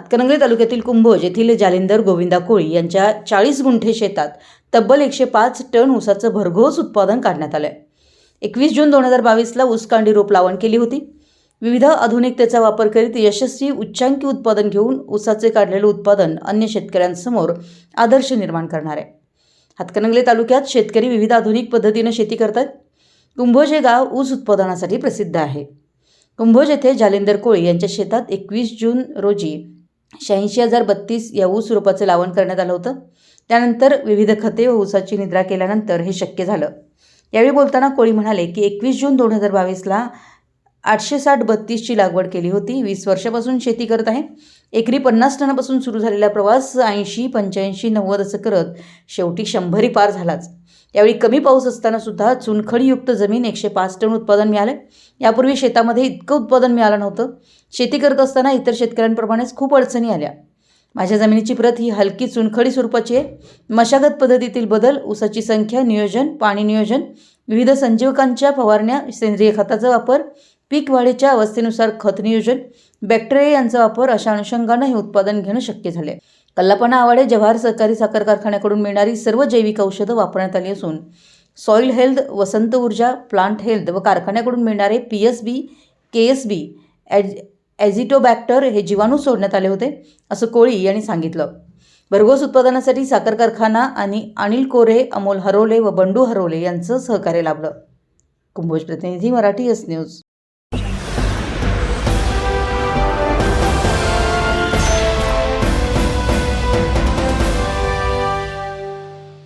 हातकणंगले तालुक्यातील कुंभोज येथील जालिंदर गोविंदा कोळी यांच्या चाळीस गुंठे शेतात तब्बल एकशे पाच टन ऊसाचं भरघोस उत्पादन काढण्यात आलंय. एकवीस जून दोन हजार बावीसला ऊसकांडी रोप लावण केली होती. विविध आधुनिकतेचा वापर करीत यशस्वी उच्चांकी उत्पादन घेऊन ऊसाचे काढलेलं उत्पादन अन्य शेतकऱ्यांसमोर आदर्श निर्माण करणार आहे. हातकणंगले तालुक्यात शेतकरी विविध आधुनिक पद्धतीनं शेती करतात. कुंभोज हे गाव ऊस उत्पादनासाठी प्रसिद्ध आहे. कुंभोज येथे जालिंदर कोळी यांच्या शेतात एकवीस जून रोजी शहाऐंशी हजार बत्तीस या ऊस रोपाचं लावण करण्यात आलं होतं. त्यानंतर विविध खते व ऊसाची निद्रा केल्यानंतर हे शक्य झालं. यावेळी बोलताना कोळी म्हणाले की एकवीस जून दोन हजार बावीसला आठशे साठ बत्तीसची लागवड केली होती. वीस वर्षापासून शेती करत आहे. एकरी पन्नास टनापासून सुरू झालेला प्रवास ऐंशी पंच्याऐंशी नव्वद असं करत शेवटी शंभरी पार झालाच. यावेळी कमी पाऊस असताना सुद्धा चुनखडीयुक्त जमीन एकशे पाच टन उत्पादन मिळालं. यापूर्वी शेतामध्ये इतकं उत्पादन मिळालं नव्हतं. शेती करत असताना इतर शेतकऱ्यांप्रमाणेच खूप अडचणी आल्या. माझ्या जमिनीची प्रत ही हलकी चुनखडी स्वरूपाची आहे. मशागत पद्धतीतील बदल ऊसाची संख्या नियोजन पाणी नियोजन विविध संजीवकांच्या फवारण्या सेंद्रिय खताचा वापर पीक वाढीच्या अवस्थेनुसार खत नियोजन बॅक्टेरिया यांचा वापर अशा अनुषंगानं हे उत्पादन घेणं शक्य झाले कल्लापणा आवाडे जव्हार सहकारी साखर कारखान्याकडून मिळणारी सर्व जैविक औषधं वापरण्यात आली असून सॉईल हेल्थ वसंत ऊर्जा प्लांट हेल्थ व कारखान्याकडून मिळणारे P S B K S B as azotobacter हे जीवाणू सोडण्यात आले होते असं कोळी यांनी सांगितलं. भरघोस उत्पादनासाठी साखर कारखाना आणि अनिल कोरे अमोल हरोले व बंडू हरोले यांचं सहकार्य लाभलं. कुंभोज प्रतिनिधी मराठी एस न्यूज.